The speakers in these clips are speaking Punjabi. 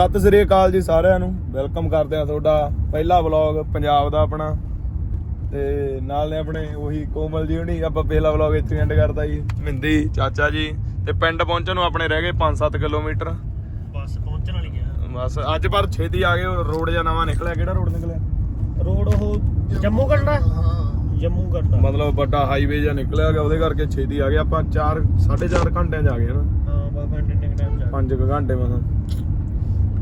ਸਤਿ ਸ੍ਰੀ ਅਕਾਲ ਜੀ ਸਾਰਿਆਂ ਨੂੰ। ਵੈਲਕਮ ਕਰਦੇ ਆ ਤੁਹਾਡਾ ਪਹਿਲਾ ਵਲੌਗ ਪੰਜਾਬ ਦਾ ਆਪਣਾ। ਤੇ ਨਾਲ ਨੇ ਆਪਣੇ ਉਹੀ ਕੋਮਲ ਜੀ ਹੁਣੀ ਆਪਾਂ ਪਹਿਲਾ ਵਲੌਗ ਇੱਥੇ ਐਂਡ ਕਰਤਾ ਜੀ। ਮਿੰਦੀ ਚਾਚਾ ਜੀ। ਤੇ ਪਿੰਡ ਪਹੁੰਚਣ ਨੂੰ ਆਪਣੇ ਰਹਿ ਗਏ 5-7 ਕਿਲੋਮੀਟਰ। ਬਸ ਪਹੁੰਚਣ ਵਾਲੀ ਆ। ਬਸ ਅੱਜ ਪਰ ਛੇਤੀ ਆ ਗਏ ਰੋਡ ਜਾਂ ਨਵਾਂ ਨਿਕਲਿਆ। ਕਿਹੜਾ ਰੋਡ ਨਿਕਲਿਆ? ਰੋਡ ਉਹ ਜੰਮੂ ਕੱਢਣਾ ਜੰਮੂ ਕੱਢਣਾ ਮਤਲਬ ਵੱਡਾ ਹਾਈਵੇ ਜਾਂ ਨਿਕਲਿਆ ਗਿਆ ਉਹਦੇ ਕਰਕੇ ਛੇਤੀ ਆ ਗਏ। ਆਪਾਂ 4 4.5 ਘੰਟਿਆਂ 'ਚ ਆ ਗਏ ਨਾ ਹਾਂ ਬਸ ਇੰਨੇ ਟਾਈਮ ਜਾ 5 ਘੰਟੇ ਮਸਾਂ।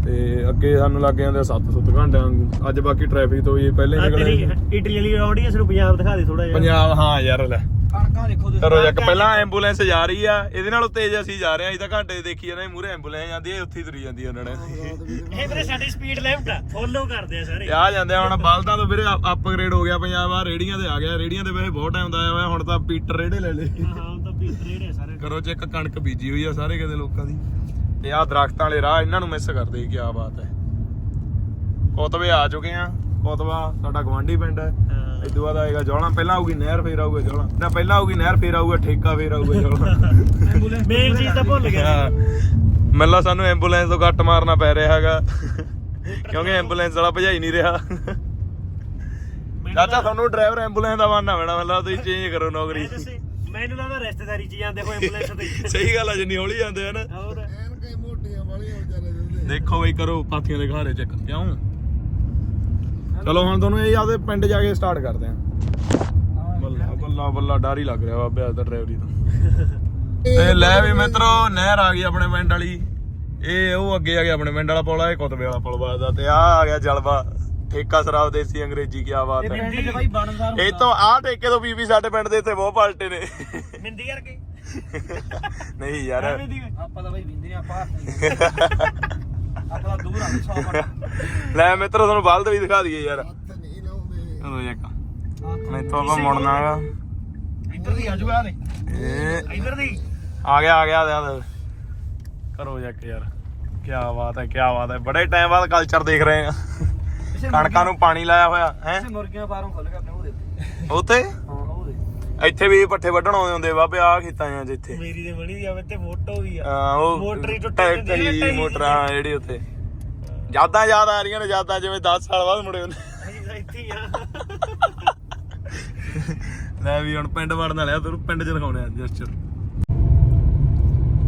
ਤੇ ਅੱਗੇ ਸਾਨੂੰ ਲੱਗ ਜਾਂਦੇ 7-7 ਘੰਟਿਆਂ। ਅੱਜ ਬਾਕੀ ਟ੍ਰੈਫਿਕ ਤੋਂ ਵੀ ਪਹਿਲੇ ਨਿਕਲੇ ਇਟਲੀ ਵਾਲੀ ਆਡੀਅנס ਨੂੰ ਪੰਜਾਬ ਦਿਖਾ ਦੇ ਥੋੜਾ ਜਿਹਾ। ਪੰਜਾਬ ਹਾਂ ਯਾਰ ਲੈ। ਕਣਕਾਂ ਦੇਖੋ ਕਰੋ ਜੱਕ ਪਹਿਲਾਂ ਐਂਬੂਲੈਂਸ ਜਾ ਰਹੀ ਆ ਇਹਦੇ ਨਾਲੋਂ ਤੇਜ਼ ਅਸੀਂ ਜਾ ਰਹੇ ਆ ਤਾਂ ਘੰਟੇ ਦੇਖੀ ਜਾਂਦੇ ਮੂਰੇ ਐਂਬੂਲੈਂਸ ਜਾਂਦੀ ਹੈ ਉੱਥੇ ਹੀ ਤੁਰੀ ਜਾਂਦੀ ਆ ਉਹਨਾਂ ਨੇ। ਇਹ ਵੀਰੇ ਸਾਡੀ ਸਪੀਡ ਲਿਮਟ ਆ ਫੋਲੋ ਕਰਦੇ ਆ ਸਾਰੇ। ਆ ਜਾਂਦੇ ਆ ਹੁਣ ਬਲਦਾਂ ਤੋਂ ਵੀਰੇ ਅਪਗ੍ਰੇਡ ਹੋ ਗਿਆ ਪੰਜਾਬ ਆ ਰੇੜੀਆਂ ਤੇ ਆ ਗਿਆ ਰੇੜੀਆਂ ਤੇ ਵੈਸੇ ਬਹੁਤ ਟਾਈਮ ਦਾ ਆਇਆ ਹੋਇਆ ਹੁਣ ਤਾਂ ਪੀਟਰ ਰੇੜੇ ਲੈ ਲਏ। ਹਾਂ ਹਾਂ ਤਾਂ ਵੀ ਰੇੜੇ ਸਾਰੇ। ਕਰੋ ਚੈੱਕ ਕਣਕ ਬੀਜੀ ਹੋਈ ਆ ਸਾਰੇ ਕਿਤੇ ਲੋਕਾਂ ਦੀ। ਤੇ ਆ ਦਰਖਤਾਂ ਵਾਲੇ ਰਾਹ ਇਹਨਾਂ ਨੂੰ ਮਿਸ ਕਰਦੇ ਕੀ ਬਾਤ ਹੈ। ਕੋਤਵੇ ਆ ਚੁੱਕੇ ਆ ਕੋਤਵਾ ਸਾਡਾ ਗਵਾਂਢੀ ਪਿੰਡ ਹੈ। ਹਾਂ। ਇਦੋਂ ਬਾਅਦ ਆਏਗਾ ਜੋਲਾ। ਪਹਿਲਾਂ ਆਊਗੀ ਨਹਿਰ ਫੇਰ ਆਊਗਾ ਜੋਲਾ। ਨਾ ਪਹਿਲਾਂ ਆਊਗੀ ਨਹਿਰ ਫੇਰ ਆਊਗਾ ਠੇਕਾ ਫੇਰ ਆਊਗਾ ਜੋਲਾ। ਮੇਨ ਚੀਜ਼ ਤਾਂ ਭੁੱਲ ਗਿਆ। ਹਾਂ। ਮੈਨੂੰ ਲੱਗਦਾ ਸਾਨੂੰ ਐਂਬੂਲੈਂਸ ਤੋਂ ਕੱਟ ਮਾਰਨਾ ਪੈ ਰਿਹਾ ਹੈਗਾ। ਕਿਉਂਕਿ ਐਂਬੂਲੈਂਸ ਵਾਲਾ ਭਜਾਈ ਨਹੀਂ ਰਿਹਾ। ਚਾਚਾ ਤੁਹਾਨੂੰ ਡਰਾਈਵਰ ਐਂਬੂਲੈਂਸ ਦਾ ਬਣਨਾ ਪੈਣਾ। ਮੈਨੂੰ ਲੱਗਦਾ ਤੁਸੀਂ ਚੇਂਜ ਕਰੋ ਨੌਕਰੀ। ਮੈਨੂੰ ਲੱਗਦਾ ਰਿਸ਼ਤੇਦਾਰੀ ਚ ਜਾਂਦੇ ਹੋਏ ਐਂਬੂਲੈਂਸ ਤੇ। ਸਹੀ ਗੱਲ ਆ ਜਿੰਨੀ ਹੌਲੀ ਜਾਂਦੇ ਹਨ ਹੋਰ? ਦੇਖੋ ਬਈ ਕਰੋ ਪਾਥੀਆਂ ਦੇ ਘਾਰੇ ਚੈੱਕ ਕਿਉਂ? ਚਲੋ ਹੁਣ ਤੁਹਾਨੂੰ ਇਹ ਆਪਦੇ ਪਿੰਡ ਜਾ ਕੇ ਸਟਾਰਟ ਕਰਦੇ ਆਂ ਬੱਲਾ ਬੱਲਾ ਬੱਲਾ ਡਰ ਹੀ ਲੱਗ ਰਿਹਾ ਬਾਬੇ ਅੱਜ ਦਾ ਡਰਾਈਵਰੀ ਤੋਂ। ਤੇ ਲੈ ਵੀ ਮਿੱਤਰੋ ਨਹਿਰ ਆ ਗਈ ਆਪਣੇ ਪਿੰਡ ਵਾਲੀ। ਇਹ ਉਹ ਅੱਗੇ ਆ ਗਿਆ ਆਪਣੇ ਪਿੰਡ ਵਾਲਾ ਪੁਲ ਆ ਇਹ ਕੁਤਬੇ ਵਾਲਾ ਪੁਲ ਬਾਦਾ ਤੇ ਆ ਆ ਗਿਆ ਜਲਵਾ। ਠੇਕਾ ਸ਼ਰਾਬ ਦੇਸੀ ਅੰਗਰੇਜ਼ੀ ਕੀ ਬਾਤ ਹੈ। ਇਹ ਤੋਂ ਆ ਠੇਕੇ ਤੋਂ ਬੀਬੀ ਸਾਡੇ ਪਿੰਡ ਦੇ ਇੱਥੇ ਬਹੁਤ ਪਲਟੇ ਨੇ। ਮਿੰਦੀ ਕਰਕੇ ਨਹੀਂ ਯਾਰ। ਆਪਾਂ ਤਾਂ ਬਾਈ ਆ ਆਪਾਂ ਦੂਰ ਆ 100 ਫੁੱਟ। ਲੈ ਮਿੱਤਰੋ ਤੁਹਾਨੂੰ ਬਲਦ ਵੀ ਦਿਖਾ ਦਈਏ ਯਾਰ। ਚਲੋ ਇੱਕ। ਮੈਥੋਂ ਆਪਾਂ ਮੁੜਨਾ ਹੈਗਾ। ਇੱਧਰ ਦੀ ਆਜੂਗਾ ਦੇ। ਇਹ ਇੱਧਰ ਦੀ। ਆ ਗਿਆ ਆ ਗਿਆ ਆ ਗਿਆ ਕਰੋ ਜੱਕ ਯਾਰ। ਕੀ ਬਾਤ ਹੈ ਕੀ ਬਾਤ ਹੈ। ਬੜੇ ਟਾਈਮ ਬਾਅਦ ਕਲਚਰ ਦੇਖ ਰਹੇ ਆ ਕਣਕਾਂ ਨੂੰ ਪਾਣੀ ਲਾਇਆ ਹੋਇਆ ਹੈ? ਮੁਰਗੀਆਂ ਬਾਹਰੋਂ ਖੁੱਲ ਕੇ ਆਪਣੇ ਉਹ ਦੇ ਉੱਥੇ? ਦੇ ਇੱਥੇ ਵੀ ਪੱਠੇ ਵੱਢਣ ਆਉਂਦੇ ਹੁੰਦੇ ਬਾਬੇ ਆ ਖੇਤਾਂ ਆ ਜਿੱਥੇ। ਮੇਰੀ ਤੇ ਬਣੀ ਦੀ ਆਵੇ ਤੇ ਫੋਟੋ ਵੀ ਆ। ਹਾਂ, ਉਹ ਮੋਟਰ ਹੀ ਟੁੱਟ ਟਹੀ ਮੋਟਰਾਂ ਜਿਹੜੀ ਉੱਥੇ। ਯਾਦਾਂ ਯਾਦ ਆ ਰਹੀਆਂ ਨੇ ਯਾਦਾਂ ਜਿਵੇਂ 10 ਸਾਲ ਬਾਅਦ ਮੁੜੇ ਹੁੰਦੇ। ਇੱਥੇ ਆ। ਲੈ ਵੀ ਹੁਣ ਪਿੰਡ ਵੜਨ ਵਾਲਿਆ ਤੁਹਾਨੂੰ ਪਿੰਡ ਚ ਦਿਖਾਉਣੇ ਆ ਜਸਚਰ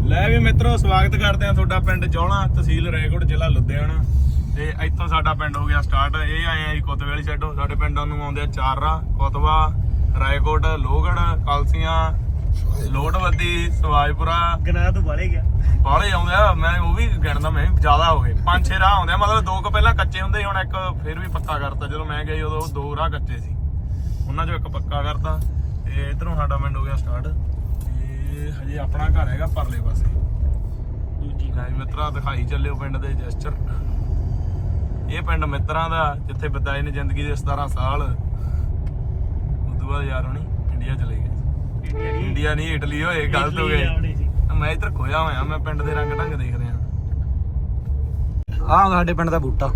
ਲੈ ਵੀ ਮਿੱਤਰੋ ਸਵਾਗਤ ਕਰਦੇ ਆ ਤੁਹਾਡਾ ਪਿੰਡ ਜੌਲਾ ਤਹਿਸੀਲ ਰੈਕੋਟ ਜ਼ਿਲ੍ਹਾ ਲੁਧਿਆਣਾ। ਤੇ ਇੱਥੋਂ ਸਾਡਾ ਪਿੰਡ ਹੋ ਗਿਆ ਸਟਾਰਟ। ਇਹ ਆਏ ਆ ਜੀ ਸਾਈਡੋਂ। ਸਾਡੇ ਪਿੰਡਾਂ ਨੂੰ ਆਉਂਦੇ ਆ ਚਾਰਾ ਕੋਤਵਾ ਰਾਏਕੋਟ ਲੋਹਗੜ ਕਲਸੀਆਂ ਲੋਟਵੱਦੀ ਸਵਾਜਪੁਰਾ। ਗਨਾਹ ਤੋਂ ਬਾਲੇ ਗਿਆ। ਬਾਹਲੇ ਆਉਂਦੇ ਆ ਮੈਂ ਉਹ ਵੀ ਗਿਣਦਾ ਮੈਂ ਵੀ ਜ਼ਿਆਦਾ ਹੋ ਗਏ। ਪੰਜ ਛੇ ਰਾਹ ਆਉਂਦੇ ਆ ਮਤਲਬ ਦੋ ਕੁ ਪਹਿਲਾਂ ਕੱਚੇ ਹੁੰਦੇ ਹੁਣ ਇੱਕ ਫਿਰ ਵੀ ਪੱਕਾ ਕਰਤਾ। ਜਦੋਂ ਮੈਂ ਗਿਆ ਉਦੋਂ ਦੋ ਰਾਹ ਕੱਚੇ ਸੀ। ਉਹਨਾਂ ਚੋਂ ਇੱਕ ਪੱਕਾ ਕਰਤਾ। ਤੇ ਇਧਰੋਂ ਸਾਡਾ ਪਿੰਡ ਹੋ ਗਿਆ ਸਟਾਰਟ। ਤੇ ਹਜੇ ਆਪਣਾ ਘਰ ਹੈਗਾ ਪਰਲੇ ਪਾਸੇ। ਦੂਜੀ ਗਾਈ ਮਿੱਤਰਾ ਦਿਖਾਈ ਚੱਲਿਓ ਪਿੰਡ ਦੇ ਜੈਸਚਰ। ਇਹ ਪਿੰਡ ਮਿੱਤਰਾਂ ਦਾ ਜਿੱਥੇ ਬਿਤਾਏ ਨੇ ਜ਼ਿੰਦਗੀ ਦੇ 17 ਸਾਲ। ਬਾਅਦ ਯਾਰ ਹੁਣੀ ਇੰਡੀਆ ਚਲੇ ਗਏ। ਇੰਡੀਆ ਨਹੀਂ। ਇਟਲੀ ਹੋਏ ਗਲਤ ਹੋ ਗਏ। ਮੈਂ ਇੱਧਰ ਖੋਇਆ ਹੋਇਆ ਮੈਂ ਪਿੰਡ ਦੇ ਰੰਗ ਢੰਗ ਦੇਖ ਰਿਹਾ ਆਹ ਹੁੰਦਾ ਸਾਡੇ ਪਿੰਡ ਦਾ ਬੂਟਾ।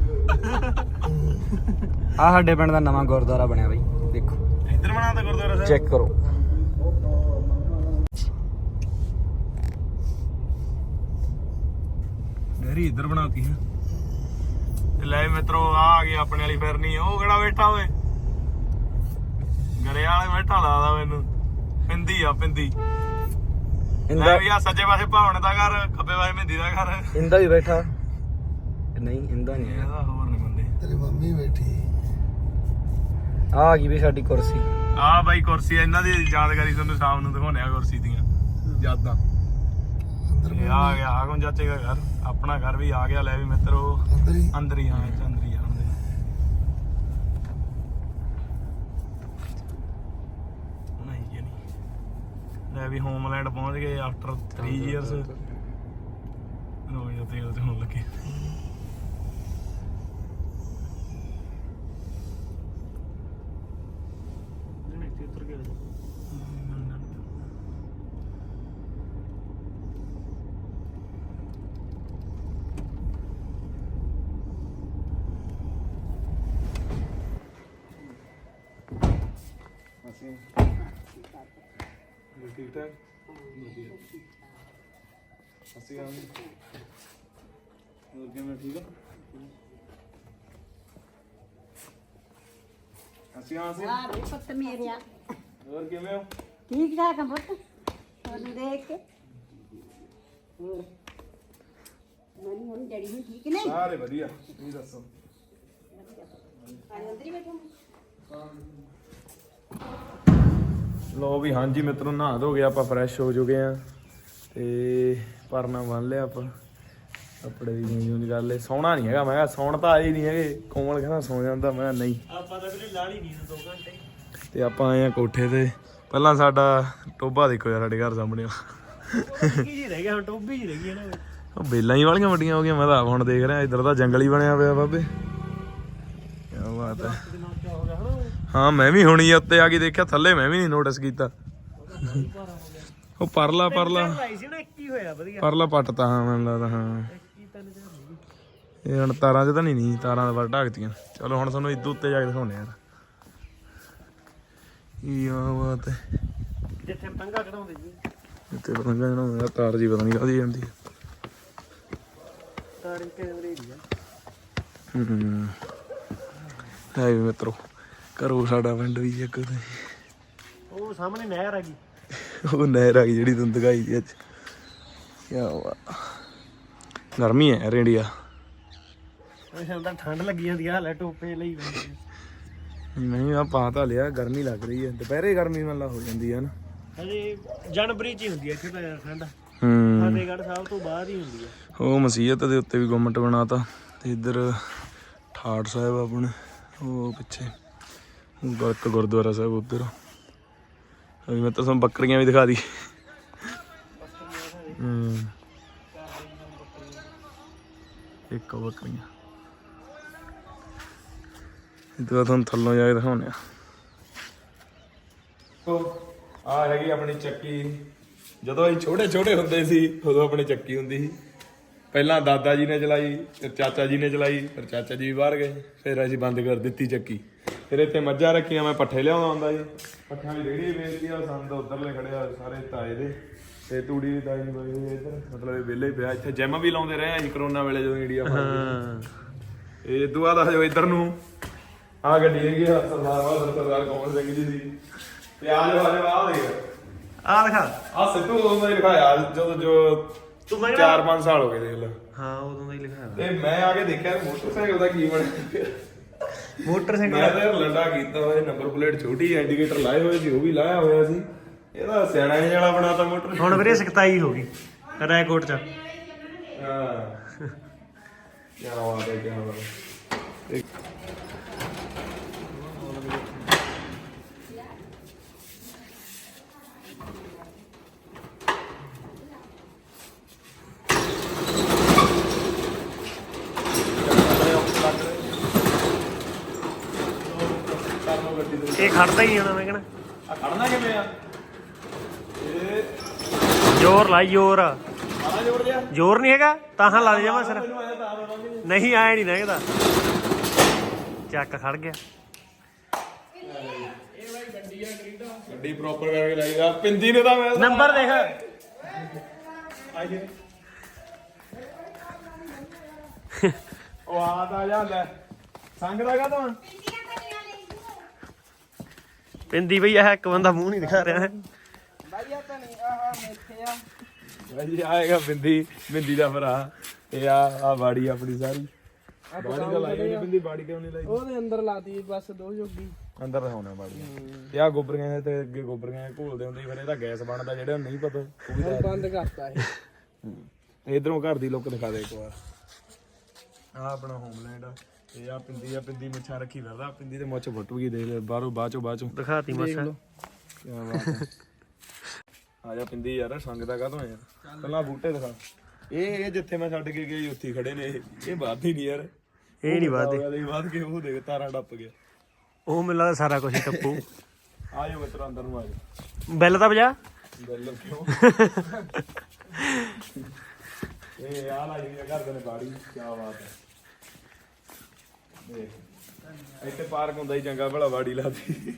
ਆਹ ਸਾਡੇ ਪਿੰਡ ਦਾ ਨਵਾਂ ਗੁਰਦੁਆਰਾ ਬਣਿਆ ਬਈ ਦੇਖੋ। ਇੱਧਰ ਬਣਾਤਾ ਗੁਰਦੁਆਰਾ ਸਾਹਿਬ? ਚੈੱਕ ਕਰੋ। ਡੈਰੀ ਇੱਧਰ ਬਣਾਤੀ ਹੈ। ਲੈ ਮਿੱਤਰੋ ਆ ਆ ਗਈ ਆਪਣੇ ਵਾਲੀ ਫਿਰਨੀ ਉਹ ਕਿਹੜਾ ਬੈਠਾ ਓਏ? ਗਰੇ ਵਾਲੇ ਬੈਠਾ ਲਾਦਾ ਮੈਨੂੰ। ਪਿੰਦੀ ਆ ਪਿੰਦੀ। ਇੰਦਾ ਵੀ ਆ ਸੱਜੇ ਪਾਸੇ ਭਾਵਨ ਦਾ ਘਰ ਖੱਬੇ ਪਾਸੇ ਮਹਿੰਦੀ ਦਾ ਘਰ। ਇੰਦਾ ਵੀ ਬੈਠਾ। ਨਹੀਂ ਇੰਦਾ ਨਹੀਂ ਇਹਦਾ ਹੋਰ ਨਹੀਂ ਬੰਦੇ। ਤੇਰੀ ਮੰਮੀ ਬੈਠੀ। ਆਹ ਆ ਗਈ ਵੀ ਸਾਡੀ ਕੁਰਸੀ। ਆ ਬਾਈ ਕੁਰਸੀ ਇਹਨਾਂ ਦੀ ਯਾਦਗਾਰੀ ਤੁਹਾਨੂੰ ਸ਼ਾਮ ਨੂੰ ਦਿਖਾਉਣੇ ਆ ਕੁਰਸੀ ਦੀਆਂ ਯਾਦਾਂ। ਅੰਦਰ ਆ ਗਿਆ ਆ ਕੌਣ ਚਾਚੇ ਦਾ ਘਰ? ਆਪਣਾ ਘਰ ਵੀ ਆ ਗਿਆ ਲੈ ਵੀ ਮਿੱਤਰੋ। ਅੰਦਰ ਹੀ। ਅੰਦਰ ਹੀ ਹਾਂ ਇੱਥੇ ਅੰਦਰ ਹੀ ਆਉਂਦੇ ਨਹੀਂ ਜੀ ਨਹੀਂ ਲੈ ਵੀ ਹੋਮਲੈਂਡ ਪਹੁੰਚ ਗਏ ਆਫਟਰ 3 ਇਅਰਸ ਰੋਜ਼ ਤੇਲ ਤੇ ਹੋਣ ਲੱਗੇ। ਨਹੀਂ, ਇੱਥੇ ਅਸੀਂ ਠੀਕ ਠਾਕ? ਵਧੀਆ। ਅਸੀਂ ਆ ਹੋਰ ਕਿਵੇਂ ਠੀਕ ਆ ਅਸੀਂ ਆ ਵੀ ਪੁੱਤ ਮੇਰਿਆ। ਹੋਰ ਕਿਵੇਂ ਹੋ? ਠੀਕ ਠਾਕ ਆ ਪੁੱਤ। ਤੁਹਾਨੂੰ ਦੇਖ ਕੇ। ਹੋਰ। ਮੈਨੂੰ ਹੁਣ ਡੈਡੀ ਨੂੰ ਠੀਕ ਨਹੀਂ ਸਾਰੇ ਵਧੀਆ ਤੁਸੀਂ ਦੱਸੋ? ਅੰਦਰ ਹੀ ਬੈਠੋ। ਲੋ ਵੀ ਹਾਂਜੀ ਮਿੱਤਰੋ ਨਹਾ ਧੋ ਗਏ ਆਪਾਂ ਫਰੈਸ਼ ਹੋ ਚੁੱਕੇ ਆ ਤੇ ਪਰਨਾ ਬੰਨ ਲਿਆ ਆਪਾਂ। ਕੱਪੜੇ ਵੀ ਚੇਂਜ ਚੂੰਜ ਕਰ ਲਏ ਸੌਣਾ ਨਹੀਂ ਹੈਗਾ ਮੈਂ ਕਿਹਾ ਸੌਣ ਤਾਂ ਆਏ ਨਹੀਂ ਹੈਗੇ। ਕੋਮਲ ਕਹਿੰਦਾ ਸੌ ਜਾਂਦਾ ਮੈਂ ਕਿਹਾ ਨਹੀਂ। ਆਪਾਂ ਤਾਂ ਵੀਰੇ ਲਾੜੀ ਨਹੀਂ ਦੋ ਘੰਟੇ। ਤੇ ਆਪਾਂ ਆਏ ਆ ਕੋਠੇ ਤੇ। ਪਹਿਲਾਂ ਸਾਡਾ ਟੋਬਾ ਦੇਖੋ ਯਾਰ ਸਾਡੇ ਘਰ ਸਾਹਮਣੇ। ਕੀ ਜੀ ਰਹਿ ਗਿਆ ਹੁਣ ਟੋਬੀ ਜੀ ਰਹਿ ਗਈ ਨਾ ਉਹ ਬੇਲਾਂ ਹੀ ਵਾਲੀਆਂ ਵੱਡੀਆਂ ਹੋ ਗਈਆਂ ਮੈਂ ਤਾਂ ਆਪ ਹੁਣ ਦੇਖ ਰਿਹਾ ਇੱਧਰ ਤਾਂ ਜੰਗਲ ਹੀ ਬਣਿਆ ਪਿਆ ਬਾਬੇ। ਬਾਤ ਹੈ। ਤੇ ਹੋ ਮੈਂ ਵੀ ਹੁਣੀ ਉੱਤੇ ਆ ਕੇ ਦੇਖਿਆ ਥੱਲੇ ਮੈਂ ਵੀ ਨਹੀਂ ਨੋਟਿਸ ਕੀਤਾ। ਉਹ ਪਰਲਾ ਪਰਲਾ। ਸੀ ਨਾ ਇੱਕ ਹੀ ਪਰਲਾ ਮੈਨੂੰ ਲੱਗਦਾ ਹਾਂ। ਇਹ ਹੁਣ ਤਾਰਾਂ 'ਚ ਤਾਂ ਨਹੀਂ ਨਹੀਂ ਤਾਰਾਂ ਦਾ ਵੱਟ ਢਾਕਤੀਆਂ। ਚਲੋ ਹੁਣ ਤੁਹਾਨੂੰ ਇਦੋਂ ਉੱਤੇ ਜਾ ਕੇ ਦਿਖਾਉਂਦੇ ਯਾਰ ਕੀ ਆ ਬਾਤ ਹੈ। ਜਿੱਥੇ ਪਤੰਗਾ ਚੜਾਉਂਦੇ ਜੀ ਇੱਥੇ ਪਤੰਗਾ ਜਣਾ ਹੁੰਦਾ ਤਾਰ ਜੀ ਪਤਾ ਨਹੀਂ ਕਾਹਦੀ ਜਾਂਦੀ ਹੈ ਤਾਰੇ ਕੈਮਰੇ ਦੀ ਆ। ਹੂੰ। ਹੈ ਵੀ ਮਿੱਤਰੋ ਕਰੋ ਸਾਡਾ ਪਿੰਡ ਵੀ ਇੱਕ ਤੇ। ਉਹ ਸਾਹਮਣੇ ਨਹਿਰ ਆ ਗਈ ਉਹ ਨਹਿਰ ਆ ਗਈ ਜਿਹੜੀ ਤੁਹਾਨੂੰ ਦਿਖਾਈ ਦੀ ਅੱਜ। ਕੀ ਵਾ ਗਰਮੀ ਹੈ ਯਾਰ ਇੰਡੀਆ। ਤਾਂ ਠੰਡ ਲੱਗੀ ਜਾਂਦੀ ਆ ਲੈ ਟੋਪੇ ਲਈ ਨਹੀਂ ਆ ਪਾ ਤਾਂ ਲਿਆ ਗਰਮੀ ਲੱਗ ਰਹੀ ਹੈ। ਦੁਪਹਿਰੇ ਗਰਮੀ ਮਤਲਬ ਹੋ ਜਾਂਦੀ ਹੈ ਨਾ। ਜਨਵਰੀ ਚ ਹੀ ਹੁੰਦੀ ਆ ਇੱਥੇ ਤਾਂ ਯਾਰ ਠੰਡ। ਹੂੰ। ਫਤਿਹਗੜ੍ਹ ਸਾਹਿਬ ਤੋਂ ਬਾਅਦ ਹੀ ਹੁੰਦੀ ਆ। ਉਹ ਮਸੀਤ ਦੇ ਉੱਤੇ ਵੀ ਗਵਰਨਮੈਂਟ ਬਣਾਤਾ। ਤੇ ਇੱਧਰ ਠਾੜ ਸਾਹਿਬ ਆਪਣੇ। ਉਹ ਪਿੱਛੇ। ਗੁਰਕ ਗੁਰਦੁਆਰਾ ਸਾਹਿਬ ਉੱਧਰ। ਅभी ਮੈਂ ਤਾਂ ਤੁਹਾਨੂੰ ਬੱਕਰੀਆਂ ਵੀ ਦਿਖਾ ਦੀ ਹੂੰ। ਇੱਕ ਬੱਕਰੀਆਂ। ਇਹ ਤੋਂ ਤੁਹਾਨੂੰ ਥੱਲੋਂ ਜਾ ਕੇ ਦਿਖਾਉਣੇ ਆ ਆ ਹੈਗੀ ਆਪਣੀ ਚੱਕੀ। ਜਦੋਂ ਅਸੀਂ ਛੋਟੇ ਛੋਟੇ ਹੁੰਦੇ ਸੀ, ਉਦੋਂ ਆਪਣੀ ਚੱਕੀ ਹੁੰਦੀ ਸੀ। ਪਹਿਲਾਂ ਦਾਦਾ ਜੀ ਨੇ ਚਲਾਈ ਫਿਰ ਚਾਚਾ ਜੀ ਨੇ ਚਲਾਈ ਫਿਰ ਚਾਚਾ ਜੀ ਵੀ ਬਾਹਰ ਗਏ ਫਿਰ ਅਸੀਂ ਬੰਦ ਕਰ ਦਿੱਤੀ ਚੱਕੀ। ਫਿਰ ਇੱਥੇ ਮੱਝਾਂ ਰੱਖੀਆਂ ਮੈਂ ਪੱਠੇ ਲਿਆਉਂਦਾ ਹੁੰਦਾ ਸੀ। ਪੱਠਿਆਂ ਦੀ ਰੇੜੀ ਵੇਚਦੀ ਆ ਸੰਦ ਉਧਰਲੇ ਖੜੇ ਆ ਸਾਰੇ ਤਾਏ ਦੇ। ਤੇ ਤੂੜੀ ਦੀ ਤਾਈ ਬਈ ਇੱਧਰ ਮਤਲਬ ਇਹ ਵਿਹਲੇ ਹੀ ਪਿਆ। ਇੱਥੇ ਜਿਮ ਵੀ ਲਾਉਂਦੇ ਰਹੇ ਆ ਜੀ ਕਰੋਨਾ ਵੇਲੇ ਜਦੋਂ ਇੰਡੀਆ ਫਸ ਗਈ ਇਹ ਦੁਆ ਦਾ ਜੋ ਇੱਧਰ ਨੂੰ। ਆ ਗੱਡੀ ਹੈਗੀ ਆ ਸਰਦਾਰ ਵਾਲਾ ਸਰਦਾਰ ਕੌਣ ਸਿੰਘ ਜੀ? ਦੀ ਤੇ ਆ ਜੋ ਆ ਜੋ ਆ ਦੇ ਆ ਦਿਖਾ। ਆ ਸਿੱਧੂ ਦਾ ਹੀ ਲਿਖਾਇਆ ਜਦੋਂ ਜੋ ਤੂੰ ਮੈਂ 4-5 ਸਾਲ ਹੋ ਗਏ ਦੇਖ ਲੈ। ਹਾਂ ਉਦੋਂ ਦਾ ਹੀ ਲਿਖਿਆ ਤੇ ਮੈਂ ਆ ਕੇ ਦੇਖਿਆ ਮੋਟਰਸਾਈਕਲ ਦਾ ਕੀ ਬਣਿਆ। ਮੋਟਰਸਾਈਕਲ ਮੈਂ ਤਾਂ ਲੰਡਾ ਕੀਤਾ ਹੋਇਆ ਨੰਬਰ ਪਲੇਟ ਛੋਟੀ ਇੰਡੀਕੇਟਰ ਲਾਏ ਹੋਏ ਸੀ ਉਹ ਵੀ ਲਾਇਆ ਹੋਇਆ ਸੀ। ਇਹਦਾ ਸਿਆਣਾ ਜਿਹਾ ਵਾਲਾ ਬਣਾਤਾ ਮੋਟਰ। ਹੁਣ ਵੀਰੇ ਸਖਤਾਈ ਹੋ ਗਈ ਰੈਕੋਰਡ ਚ। ਹਾਂ। ਕੀ ਬਾਤ ਹੈ ਕੀ ਬਾਤ ਹੈ। ਇਹ ਖੜਦਾ ਹੀ ਨਹੀਂ ਮੈਂ ਕਹਿੰਦਾ ਆ ਖੜਨਾ ਕਿਵੇਂ ਆ? ਇਹ ਜ਼ੋਰ ਲਾਈ ਜ਼ੋਰ। ਆਣਾ ਜੋੜ ਦਿਆ ਜ਼ੋਰ ਨਹੀਂ ਹੈਗਾ ਤਾਂ ਹਾਂ ਲਾ ਦੇ ਜਾਵਾਂ ਸਿਰ। ਮੈਨੂੰ ਆਇਆ ਤਾਂ ਨਹੀਂ ਨਹੀਂ ਲੰਘਦਾ ਚੱਕ ਖੜ ਗਿਆ। ਗੱਡੀ ਪ੍ਰੋਪਰ ਕਰਕੇ ਲੈ ਗਿਆ। ਪਿੰਦੀ ਨੇ ਤਾਂ ਮੈਂ ਨੰਬਰ ਦੇਖ। ਆਈਏ। ਉਹ ਆ ਤਾਂ ਜਾਂਦਾ ਸੰਗ ਦਾ ਕਾ ਤੂੰ? ਪਿੰਦੀ ਬਈ ਇਹ ਇੱਕ ਬੰਦਾ ਮੂੰਹ ਨਹੀਂ ਦਿਖਾ ਰਿਹਾ। ਹੈ ਭਾਈ ਆਏਗਾ ਬਿੰਦੀ ਬਿੰਦੀ ਦਾ ਭਰਾ। ਇਹ ਆ ਆ ਬਾੜੀ ਆਪਣੀ ਸਾਰੀ। ਬਾੜੀ ਦਾ ਲਾਈ ਹੋਈ ਬਿੰਦੀ ਬਾੜੀ ਕਿਉਂ ਨਹੀਂ ਲਾਈ? ਉਹਦੇ ਅੰਦਰ ਲਾਤੀ ਬਸ ਦੋ ਜੋਗੀ। ਅੰਦਰ ਰਹਾਉਣਾ ਬਾੜੀ ਤੇ ਆ ਗੋਬਰੀਆਂ ਤੇ ਅੱਗੇ ਗੋਬਰੀਆਂ ਘੋਲਦੇ ਹੁੰਦੇ ਸੀ, ਫਿਰ ਇਹਦਾ ਗੈਸ ਬਣਦਾ ਜਿਹੜਾ ਨਹੀਂ ਪਤਾ ਉਹ ਵੀ ਬੰਦ ਕਰਤਾ ਇਹ। ਤੇ ਇਧਰੋਂ ਘਰ ਦੀ ਲੁੱਕ ਦਿਖਾ ਦੇ ਇੱਕ ਵਾਰ। ਆ ਆਪਣਾ ਹੋਮਲੈਂਡ ਆ। ਤੇ ਆ ਪਿੰਦੀ ਆ ਪਿੰਦੀ ਮੁੱਛਾਂ ਰੱਖੀ ਫਿਰਦਾ। ਪਿੰਦੀ ਤੇ ਮੁੱਛ ਫੁੱਟੂਗੀ ਦੇਖ ਲੈ ਬਾਹਰੋਂ ਬਾਅਦ ਚੋਂ ਬਾਅਦ ਚੋਂ। ਦਿਖਾਤੀ ਮਸਾ ਕਿਆ ਬਾਤ ਹੈ। ਆ ਜਾ ਪਿੰਦੀ ਯਾਰ ਸੰਗ ਦਾ ਕਾਹਤੋਂ ਆਇਆ ਪਹਿਲਾਂ ਬੂਟੇ ਦਿਖਾ। ਇਹ ਇਹ ਜਿੱਥੇ ਮੈਂ ਛੱਡ ਕੇ ਗਿਆ ਉੱਥੇ ਹੀ ਖੜੇ ਨੇ ਇਹ। ਇਹ ਬਾਤ ਹੀ ਨਹੀਂ ਯਾਰ। ਇਹ ਨਹੀਂ ਵਾਦੇ ਇਹ ਬਾਤ ਕੇ ਉਹ ਦੇਖ ਤਾਰਾ ਟੱਪ ਗਿਆ। ਉਹ ਮੈਨੂੰ ਲੱਗਦਾ ਸਾਰਾ ਕੁਝ ਟੱਪੂ। ਆ ਜਾ ਮਿੱਤਰ ਅੰਦਰ ਨੂੰ ਆ ਜਾ ਬੈਲ ਤਾਂ ਵਜਾ। ਗੱਲ ਕਿਉਂ? ਇਹ ਆ ਹੋਈ ਆ ਘਰ ਦੇ ਨੇ ਬਾੜੀ। ਕੀ ਬਾਤ ਹੈ। ਦੇਖ। ਇੱਥੇ ਪਾਰਕ ਹੁੰਦਾ ਹੀ ਚੰਗਾ ਭਲਾ ਬਾੜੀ ਲਾਦੀ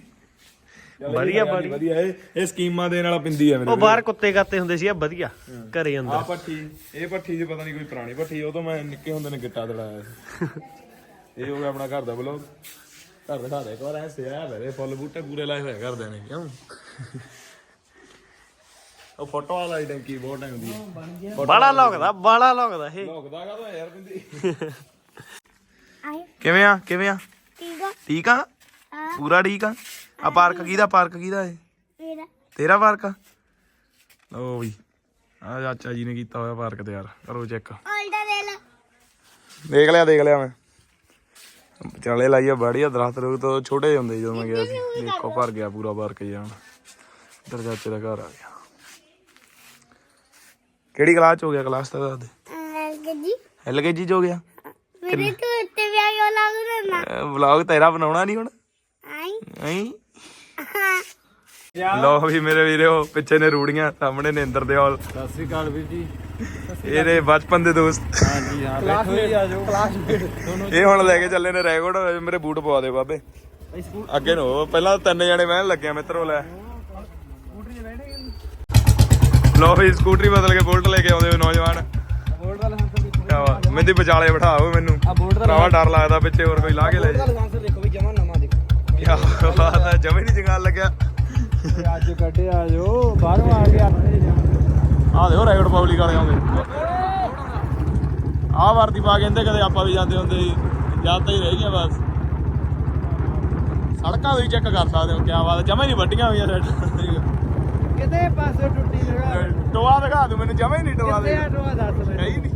ਵਧੀਆ ਬੜੀ। ਵਧੀਆ। ਇਹ ਇਹ ਸਕੀਮਾਂ ਦੇ ਨਾਲ ਪਿੰਦੀ ਆ ਮੇਰੇ ਉਹ ਬਾਹਰ ਕੁੱਤੇ ਕਾਤੇ ਹੁੰਦੇ ਸੀ ਆ ਵਧੀਆ। ਘਰੇ ਆ ਅੰਦਰ ਪੱਠੀ ਇਹ ਪੱਠੀ ਜੀ ਪਤਾ ਨਹੀਂ ਕੋਈ ਪੁਰਾਣੀ ਪੱਠੀ ਉਹ ਤੋਂ ਮੈਂ ਨਿੱਕੇ ਹੁੰਦੇ ਨੇ ਗਿੱਟਾ ਦੜਾਇਆ ਸੀ। ਇਹ ਹੋ ਗਿਆ ਆਪਣਾ ਘਰ ਦਾ ਬਲੌਗ ਘਰ ਦਿਖਾ ਦੇ ਇੱਕ ਵਾਰ ਐ ਸਿਆ ਮੇਰੇ ਫੁੱਲ ਬੂਟੇ ਪੂਰੇ ਲਾਏ ਹੋਏ ਘਰਦਿਆਂ ਨੇ ਕਿਉਂ? ਉਹ ਫੋਟੋ ਵਾਲਾ ਟੈਂਕੀ ਬਹੁਤ ਟਾਈਮ ਦੀ ਬਾਲਾ ਲੱਗਦਾ ਬਾਲਾ ਲੱਗਦਾ ਇਹ। ਲੋਕਦਾ ਕਾ ਯਾਰ ਪਿੰਦੀ ਆਏ। ਕਿਵੇਂ ਆ? ਕਿਵੇਂ ਆ? ਠੀਕ ਆ। ਠੀਕ ਆ? ਪੂਰਾ ਠੀਕ ਆ? ਆ ਪਾਰਕ ਕਿਹਦਾ? ਪਾਰਕ ਕਿਹਦਾ ਏ ਮੇਰਾ ਤੇਰਾ ਪਾਰਕ ਆ? ਲਓ ਵੀ ਆ ਚਾਚਾ ਜੀ ਨੇ ਕੀਤਾ ਹੋਇਆ ਪਾਰਕ ਤਿਆਰ। ਕਰੋ ਚੈੱਕ। ਆਲਦਾ ਦੇ ਲਾ। ਦੇਖ ਲਿਆ ਦੇਖ ਲਿਆ ਮੈਂ। ਚਾਲੇ ਲਾਈਏ ਬੜੀਆ ਦਰਖਤ ਰੁਕ ਤੋਂ ਛੋਟੇ ਜਿਹੇ ਹੁੰਦੇ ਸੀ ਜਦੋਂ ਮੈਂ ਗਿਆ ਸੀ। ਦੇਖੋ ਭਰ ਗਿਆ ਪੂਰਾ ਪਾਰਕ ਜਾਣ। ਇੱਧਰ ਚਾਚੇ ਦਾ ਘਰ ਆ ਗਿਆ। ਕਿਹੜੀ ਕਲਾਸ ਚ ਹੋ ਗਿਆ? ਕਲਾਸ ਤਾਂ ਦੱਸ ਦੇ। ਗੱਜੀ ਐਲਕੇਜੀ ਚ ਹੋ ਗਿਆ? ਮੇਰੇ ਤੋਂ ਨਾ। ਵਲੌਗ ਤੇਰਾ ਬਣਾਉਣਾ ਨਹੀਂ ਹੁਣ? ਐਂ ਲੋ ਵੀ ਮੇਰੇ ਵੀਰੋ ਪਿੱਛੇ ਨੇ ਰੂੜੀਆਂ ਸਾਹਮਣੇ ਨੇ ਇੰਦਰ ਦੇ ਹਾਲ ਸਤਿ ਸ੍ਰੀ ਅਕਾਲ ਵੀਰ ਜੀ। ਇਹਦੇ ਬਚਪਨ ਦੇ ਦੋਸਤ। ਹਾਂਜੀ ਹਾਂ ਬੈਠੋ ਜੀ ਆ ਜਾਓ। ਇਹ ਹੁਣ ਲੈ ਕੇ ਚੱਲੇ ਨੇ ਰੈਕੋਰਡ ਮੇਰੇ ਬੂਟ ਪਵਾ ਦੇ ਬਾਬੇ। ਅੱਗੇ ਨੂੰ ਪਹਿਲਾਂ ਤਿੰਨ ਜਣੇ ਬਹਿਣ ਲੱਗਿਆ ਮਿੱਤਰੋ ਲੈ। ਲੋ ਵੀ ਸਕੂਟਰੀ ਬਦਲ ਕੇ ਬੁਲਟ ਲੈ ਕੇ ਆਉਂਦੇ ਹੋ ਨੌਜਵਾਨ। ਬੋਰਡ ਦਾ ਕਿਆ ਵਾ। ਮਹਿੰਦੀ ਵਿਚਾਲੇ ਬਿਠਾਓ ਮੈਨੂੰ। ਆ ਬੋਰਡ ਦਾ ਭਰਾਵਾ ਡਰ ਲੱਗਦਾ ਪਿੱਛੇ ਹੋਰ ਕੋਈ ਲਾ ਕੇ ਲੈ ਜਾ ਲਾਇਸੈਂਸ ਦੇਖੋ ਵੀ ਜਮਾ ਨਵਾਂ ਦੇਖੋ। ਕਿਆ ਬਾਤ ਹੈ ਜਮੇ ਨਹੀਂ ਜਗਾਲ ਲੱਗਿਆ। ਅੱਜ ਕੱਢੇ ਆ ਜਾਓ ਬਾਹਰੋਂ ਆ ਕੇ ਆਪਣੇ ਆਹ ਦੇਖੋ ਰੈਕੋਰਡ ਪਬਲਿਕ ਵਾਲੇ ਆਉਂਦੇ ਆਹ ਵਰਦੀ ਪਾ ਕੇ ਕਹਿੰਦੇ ਕਦੇ ਆਪਾਂ ਵੀ ਜਾਂਦੇ ਹੁੰਦੇ ਸੀ। ਜਦ ਹੀ ਰਹਿ ਗਈਆਂ ਬਸ। ਸੜਕਾਂ ਵੀ ਚੈੱਕ ਕਰ ਸਕਦੇ ਹੋ ਕਿਆ ਬਾਤ ਜਮੇ ਨਹੀਂ ਵੱਡੀਆਂ ਹੋਈਆਂ ਰੈਡ ਕਿਤੇ ਪਾਸੇ ਟੁੱਟੀ ਜਗ੍ਹਾ। ਟੋਆ ਦਿਖਾ ਦੂੰ ਮੈਨੂੰ ਜਮੇ ਨਹੀਂ ਟੋਆ ਦੇ ਕਿਤੇ ਆ ਟੋਆ ਦੱਸ ਲੈ ਹੈ ਹੀ ਨਹੀਂ।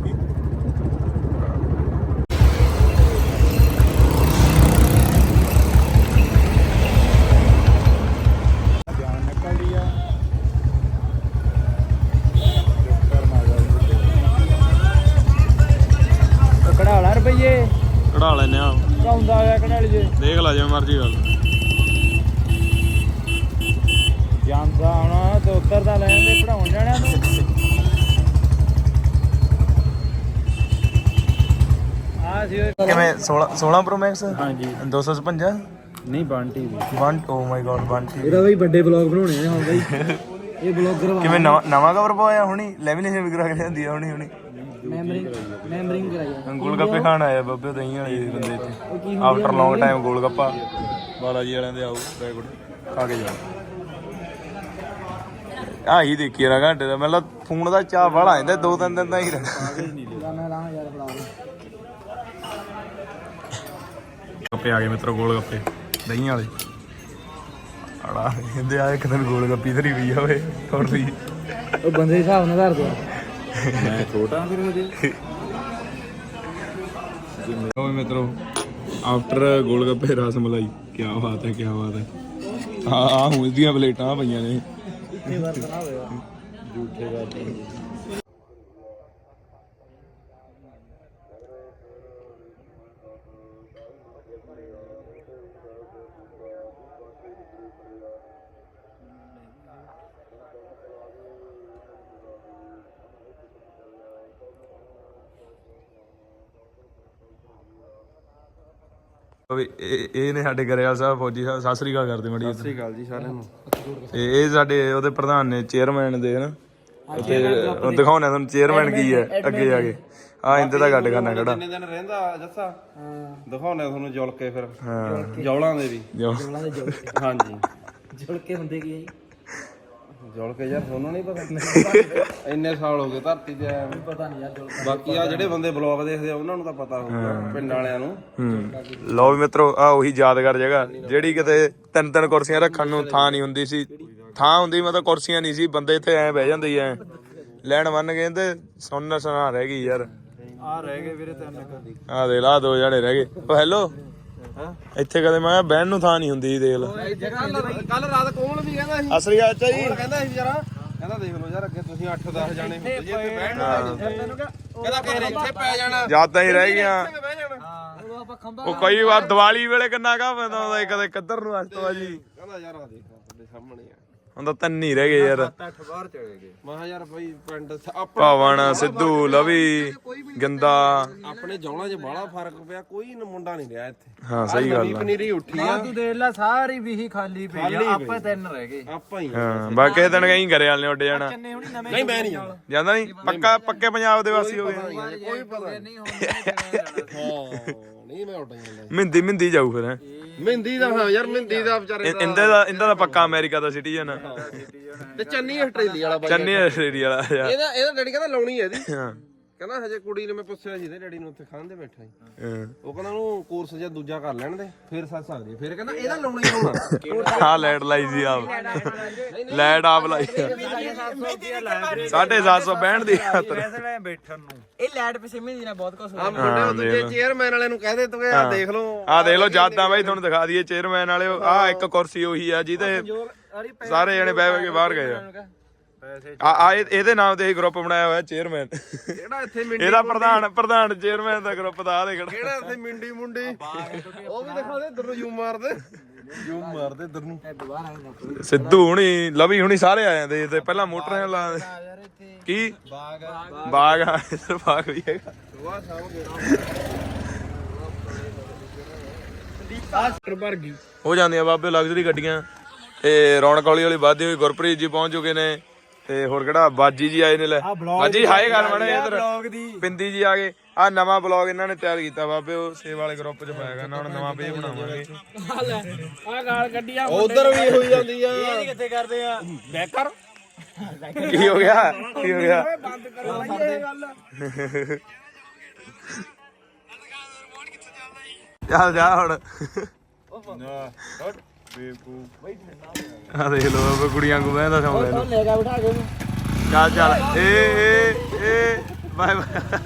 70 ਦਾ ਲੈਣ ਦੇ ਪੜਾਉਣ ਜਾਣਿਆ ਤੂੰ। ਕਿਵੇਂ 16 16 ਪ੍ਰੋ ਮੈਕਸ ਹਾਂਜੀ। 255 ਨਹੀਂ ਬਾਂਟੀ oh ਵੀ 1 ਓ ਮਾਈ ਗॉड 1 ਇਹਦਾ ਬਈ ਵੱਡੇ ਬਲੌਗ ਬਣਾਉਣੇ ਨੇ ਹੁਣ ਬਈ। ਇਹ ਬਲੌਗਰ ਵਾ ਕਿਵੇਂ ਨਵਾਂ ਕਵਰ ਪਾਇਆ ਹੁਣੀ? ਲੈਮੀਨੇਸ਼ਨ ਵੀ ਕਰਾ ਕੇ ਲਿਆਂਦੀ ਆ ਹੁਣੀ ਹੁਣੀ। ਮੈਮਰਿੰਗ ਮੈਮਰਿੰਗ ਕਰਾਈ ਆ। ਖਾਣ ਆਇਆ ਬੱਬੇ ਦਹੀਂ ਵਾਲੇ ਬੰਦੇ ਇੱਥੇ। After long time golgappa Balaji ਵਾਲਿਆਂ ਦੇ ਆਓ ਰੈਕੋਰਡ ਖਾ ਕੇ ਜਾਓ। ਆ ਹੀ ਦੇਖੀ ਰਾ ਘੰਟੇ ਦਾ। ਮਤਲਬ ਫੋਨ ਦਾ ਚਾਹ ਵਾਲਾ ਆਂਦਾ ਦੋ ਤਿੰਨ ਦਿਨ ਦਾ ਹੀ ਗੱਪੇ ਆ ਗਏ ਮਿੱਤਰੋ ਗੋਲ ਗੱਪੇ ਦਹੀਂ ਵਾਲੇ। ਆੜਾ ਕਹਿੰਦੇ ਆ ਇੱਕ ਦਿਨ ਗੋਲ ਗੱਪੀ ਧਰੀ ਪਈ ਓਏ ਥੋੜੀ ਉਹ ਬੰਦੇ ਦੇ ਹਿਸਾਬ ਨਾਲ ਧਰ ਦੋ। ਮੈਂ ਛੋਟਾ ਫਿਰ ਹਜੇ। ਓਏ ਮਿੱਤਰੋ ਆਫਟਰ ਗੋਲ ਗੱਪੇ ਰਸ ਮਲਾਈ। ਕੀ ਬਾਤ ਹੈ ਕੀ ਬਾਤ ਹੈ। ਆ ਆ ਹੁਣ ਦੀਆਂ ਪਲੇਟਾਂ ਪਈਆਂ ਨੇ। ਇੱਥੇ ਵਰਤਣਾ ਹੋਇਆ। ਝੂਠੇ ਗੱਲ ਓਏ ਇਹ ਇਹ ਨੇ ਸਾਡੇ ਗਰੇਵਾਲ ਸਾਹਿਬ ਫੌਜੀ ਸਾਹਿਬ ਸਤਿ ਸ੍ਰੀ ਅਕਾਲ ਕਰਦੇ ਮੜੀ ਸਤਿ ਸ੍ਰੀ ਅਕਾਲ ਜੀ ਸਾਰਿਆਂ ਨੂੰ। ਤੇ ਇਹ ਸਾਡੇ ਉਹਦੇ ਪ੍ਰਧਾਨ ਨੇ ਚੇਅਰਮੈਨ ਦੇ ਹਨ ਤੇ ਉਹ ਦਿਖਾਉਣਾ ਤੁਹਾਨੂੰ ਚੇਅਰਮੈਨ ਕੀ ਹੈ ਅੱਗੇ ਜਾ ਕੇ। ਆ ਇੰਦੇ ਦਾ ਗੱਡ ਕਰਨਾ ਖੜਾ। ਕਿੰਨੇ ਦਿਨ ਰਹਿੰਦਾ ਜੱਸਾ? ਦਿਖਾਉਣੇ ਤੁਹਾਨੂੰ ਜੁਲ ਕੇ ਫਿਰ। ਹਾਂ। ਜੌਲਾਂ ਦੇ ਵੀ। ਜੋ ਉਹਨਾਂ ਦੇ ਜੁਲ ਹਾਂਜੀ। ਜੁਲ ਕੇ ਹੁੰਦੇ ਕੀ ਹੈ ਜੀ? ਜੁਲ ਕੇ ਯਾਰ ਤੁਹਾਨੂੰ ਨਹੀਂ ਪਤਾ। ਇੰਨੇ ਸਾਲ ਹੋ ਗਏ ਧਰਤੀ ਤੇ ਆਇਆ ਨੂੰ। ਪਤਾ ਨਹੀਂ ਯਾਰ ਜੁਲ ਬਾਕੀ ਆ ਜਿਹੜੇ ਬੰਦੇ ਬਲੌਗ ਦੇਖਦੇ ਆ ਉਹਨਾਂ ਨੂੰ ਤਾਂ ਪਤਾ ਹੋਊਗਾ ਪਿੰਡ ਵਾਲਿਆਂ ਨੂੰ। ਹੂੰ। ਲਓ ਵੀ ਮਿੱਤਰੋ ਆ ਉਹੀ ਯਾਦਗਾਰ ਜਗ੍ਹਾ। ਜਿਹੜੀ ਕਿਤੇ ਤਿੰਨ ਤਿੰਨ ਕੁਰਸੀਆਂ ਰੱਖਣ ਨੂੰ ਥਾਂ ਨਹੀਂ ਹੁੰਦੀ ਸੀ। ਥਾਂ ਹੁੰਦੀ ਮਤਲਬ ਕੁਰਸੀਆਂ ਨਹੀਂ ਸੀ ਬੰਦੇ ਇੱਥੇ ਐ ਬਹਿ ਜਾਂਦੇ ਐ। ਲੈਣ ਬੰਨ ਗਏ ਤੇ ਸੁਣਨਾ ਸੁਣਾ ਰਹਿ ਗਈ ਯਾਰ। ਆ ਰਹਿ ਗਏ ਵੀਰੇ ਤਿੰਨ ਕਦੀ ਆ ਦੇ ਲਾ ਦੋ ਜਣੇ ਰਹਿ ਗਏ। ਓ ਹੈਲੋ ਇੱਥੇ ਕਦੇ ਮੈਂ ਕਿਹਾ ਬਹਿਣ ਨੂੰ ਥਾਂ ਨਹੀਂ ਹੁੰਦੀ ਦੇਖ ਲਾ। ਕੱਲ ਰਾਤ ਕੋਮਲ ਵੀ ਕਹਿੰਦਾ ਸੀ? ਅਸਲੀ ਗੱਲ ਚਾਹੀ ਕਹਿੰਦਾ ਸੀ ਜਰਾ? ਕਹਿੰਦਾ ਦੇਖ ਲਓ ਯਾਰ ਅੱਗੇ ਤੁਸੀਂ 8-10 ਜਾਣੇ ਹੁੰਦੇ ਜੇ ਇੱਥੇ ਬਹਿਣ ਨੂੰ ਕਹਿੰਦਾ ਕਹਿੰਦਾ ਇੱਥੇ ਪੈ ਜਾਣਾ। ਯਾਦਾਂ ਹੀ ਰਹਿ ਗਈਆਂ। ਇੱਥੇ ਬਹਿ ਜਾਣਾ। ਉਹ ਕਈ ਵਾਰ ਦੀਵਾਲੀ ਵੇਲੇ ਕਿੰਨਾ ਕਾ ਪੈਂਦਾ ਹੁੰਦਾ ਕਦੇ ਕਿੱਧਰ ਨੂੰ ਹਸਤਵਾ ਜੀ। ਕਹਿੰਦਾ ਯਾਰ ਆ ਦੇਖ ਤੁਹਾਡੇ ਸਾਹਮਣੇ ਆ। ਹੁਣ ਤਾਂ ਤਿੰਨ ਹੀ ਰਹਿ ਗਏ ਯਾਰ। ਅੱਠ ਬਾਹਰ ਚਲੇ ਗਏ। ਮੈਂ ਕਿਹਾ ਯਾਰ ਬਈ ਪਿੰਡ ਸ- ਆਪਣਾ ਭਾਵਨ ਸਿੱਧੂ ਲਵੀ ਗੰਦਾ। ਆਪਣੇ ਜੌਲਾਂ 'ਚ ਬਾਹਲਾ ਫ਼ਰਕ ਪਿਆ ਕੋਈ ਨ- ਮੁੰਡਾ ਨਹੀਂ ਰਿਹਾ ਇੱਥੇ। ਹਾਂ ਸਹੀ ਗੱਲ ਨਵੀਂ ਆ ਪਨੀਰੀ ਉੱਠੀ ਆ। ਤੂੰ ਦੇਖ ਲੈ ਸਾਰੀ ਵੀਹੀ ਖਾਲੀ ਪਈ ਆ। ਆਪੇ ਤਿੰਨ ਰਹਿ ਗਏ। ਆਪਾਂ ਹੀ ਆ। ਹਾਂ ਬਾਕੀ ਦਿਨ ਕਹੀਂ ਘਰੇ ਵਾਲੇ ਨੇ ਉੱਡ ਜਾਣਾ। ਕਿੰਨੇ ਹੁਣੀ ਨਵੇਂ ਨਹੀਂ ਮੈਂ ਨਹੀਂ ਜਾਂਦਾ ਜਾਂਦਾ ਨਹੀਂ? ਪੱਕਾ ਪੱਕੇ ਪੰਜਾਬ ਦੇ ਵਾਸੀ ਹੋ ਗਏ। ਕੋਈ ਪਤਾ ਨਹੀਂ। ਹੁਣ ਹਾਂ ਨਹੀਂ ਮੈਂ ਉੱਡ ਜਾਂਦਾ। ਮਿੰਦੀ ਮਿੰਦੀ ਜਾਊ ਫਿਰ ਹੈਂ। ਮਹਿੰਦੀ ਦਾ ਹਾਂ ਯਾਰ ਮਹਿੰਦੀ ਦਾ ਵਿਚਾਰੇ ਇ- ਇੰਦੇ ਦਾ ਇੰਦਾ ਦਾ ਪੱਕਾ ਅਮਰੀਕਾ ਦਾ ਸਿਟੀਜ਼ਨ। ਤੇ ਚੰਨੀ ਆਸਟ੍ਰੇਲੀਆ ਵਾਲਾ ਬਾਈ ਚੰਨੀ ਆਸਟ੍ਰੇਲੀਆ ਵਾਲਾ ਯਾਰ। ਇਹਦਾ ਇਹਦਾ ਡੈਡੀ ਕਹਿੰਦਾ ਲਾਉਣੀ ਹੈ ਇਹਦੀ। ਹਾਂ। ਕਹਿੰਦਾ ਹਜੇ ਕੁੜੀ ਨੇ ਮੈਂ ਪੁੱਛਿਆ ਸੀ ਤੇ ਡੈਡੀ ਨੂੰ ਉੱਥੇ ਖਾਂਦੇ ਬੈਠਾ ਸੀ। ਹਾਂ। ਉਹ ਕਹਿੰਦਾ ਉਹਨੂੰ ਕੋਰਸ ਜਾਂ ਦੂਜਾ ਕਰ ਲੈਣ ਦੇ ਫਿਰ ਸੱਸ ਸਕਦੀ ਫਿਰ ਕਹਿੰਦਾ ਇਹਦਾ ਲਾਉਣਾ ਹੀ ਲਾਉਣਾ। ਆ ਲੈਟ ਲਾਈ ਸੀ ਆਪ। ਲੈਟ ਆਪ ਲਾਈ। ਸਾਢੇ 700 ਬਹਿਣ ਦੀ ਖਾਤਰ। ਬੈਠਣ ਨੂੰ। ਇਹ ਲੈਟ ਪਿਛੇ ਮਹੀਨੇ ਨਾਲ ਬਹੁਤ ਕੁਝ ਆ ਮੁੰਡੇ ਨੂੰ ਦੂਜੇ ਚੇਅਰਮੈਨ ਵਾਲੇ ਨੂੰ ਕਹਦੇ ਤੂੰ ਆ ਦੇਖ ਲਓ। ਆ ਦੇਖ ਲਓ ਜਾਦਾਂ ਬਾਈ ਤੁਹਾਨੂੰ ਦਿਖਾ ਦਈਏ। ਚੇਅਰਮੈਨ ਵਾਲੇ ਆ ਇੱਕ ਕੁਰਸੀ ਉਹੀ ਆ ਜਿਹਦੇ ਸਾਰੇ ਜਣੇ ਬਹਿ ਬਹਿ ਕੇ ਬਾਹਰ ਗਏ ਆ। ਆ ਆ ਇਹ- ਇਹਦੇ ਨਾਮ ਤੇ ਹੀ ਗਰੁੱਪ ਬਣਾਇਆ ਹੋਇਆ ਚੇਅਰਮੈਨ ਕਿਹੜਾ ਇੱਥੇ ਮਿੰਡੀ ਇਹਦਾ ਪ੍ਰਧਾਨ ਪ੍ਰਧਾਨ ਚੇਅਰਮੈਨ ਦਾ ਗਰੁੱਪ ਦਾ ਆ ਦੇਖਣਾ। ਕਿਹੜਾ ਇੱਥੇ ਮਿੰਡੀ ਮੁੰਡੀ? ਉਹ ਵੀ ਦਿਖਾ ਦੇ ਇੱਧਰ ਨੂੰ ਜੂਮ ਮਾਰਦੇ ਜੂਮ ਮਾਰਦੇ ਇੱਧਰ ਨੂੰ। ਸਿੱਧੂ ਹੁਣੀ ਲਵੀ ਹੁਣੀ ਸਾਰੇ ਆ ਜਾਂਦੇ ਤੇ ਪਹਿਲਾਂ ਮੋਟਰਾਂ ਲਾ ਕੀ? ਬਾਗ ਬਾਗ ਆ ਇੱਧਰ ਬਾਗ ਵੀ ਹੈਗਾ। ਹੋ ਜਾਂਦੀਆਂ ਬਾਬੇ ਲਗਜ਼ਰੀ ਗੱਡੀਆਂ। ਤੇ ਰੌਣਕ ਹੌਲੀ ਹੌਲੀ ਵੱਧਦੀ ਹੋਈ ਗੁਰਪ੍ਰੀਤ ਜੀ ਪਹੁੰਚ ਚੁੱਕੇ ਨੇ। ਤੇ ਹੋਰ ਕਿਹੜਾ? ਬਾਜੀ ਜੀ ਆਏ ਨੇ ਲੈ। ਬਾਜੀ ਹਾਏ ਕਰ ਮੜੇ ਇਧਰ। ਪਿੰਦੀ ਜੀ ਆ ਗਏ। ਆ ਨਵਾਂ ਬਲੌਗ ਇਹਨਾਂ ਨੇ ਤਿਆਰ ਕੀਤਾ ਬਾਬੇ ਉਹ ਸੇਵ ਵਾਲੇ ਗਰੁੱਪ ਚ ਪਾਇਆ ਹੁਣ ਨਵਾਂ ਪੇਜ ਬਣਾਵਾਂਗੇ। ਆ ਗਾਲ ਕੱਢੀਆਂ ਉਧਰ ਵੀ ਹੋਈ ਜਾਂਦੀ ਆ। ਕਿੱਥੇ ਕਰਦੇ ਆ। ਬੈਕ ਕਰ। ਕੀ ਹੋ ਗਿਆ? ਕੀ ਹੋ ਗਿਆ? ਬੰਦ ਕਰੋ ਬਾਈ ਇਹ ਗੱਲ। ਚੱਲ ਜਾ ਹੁਣ। ਆ ਦੇਖ ਲੋ ਬਾਬਾ ਕੁੜੀਆਂ ਨੂੰ ਮੈਂ ਸੌਂਦਾ ਇਹਨੂੰ ਲੈ ਕੇ ਚੱਲ ਚੱਲ। ਏ ਏ ਏ ਬਾਏ ਬਾਏ।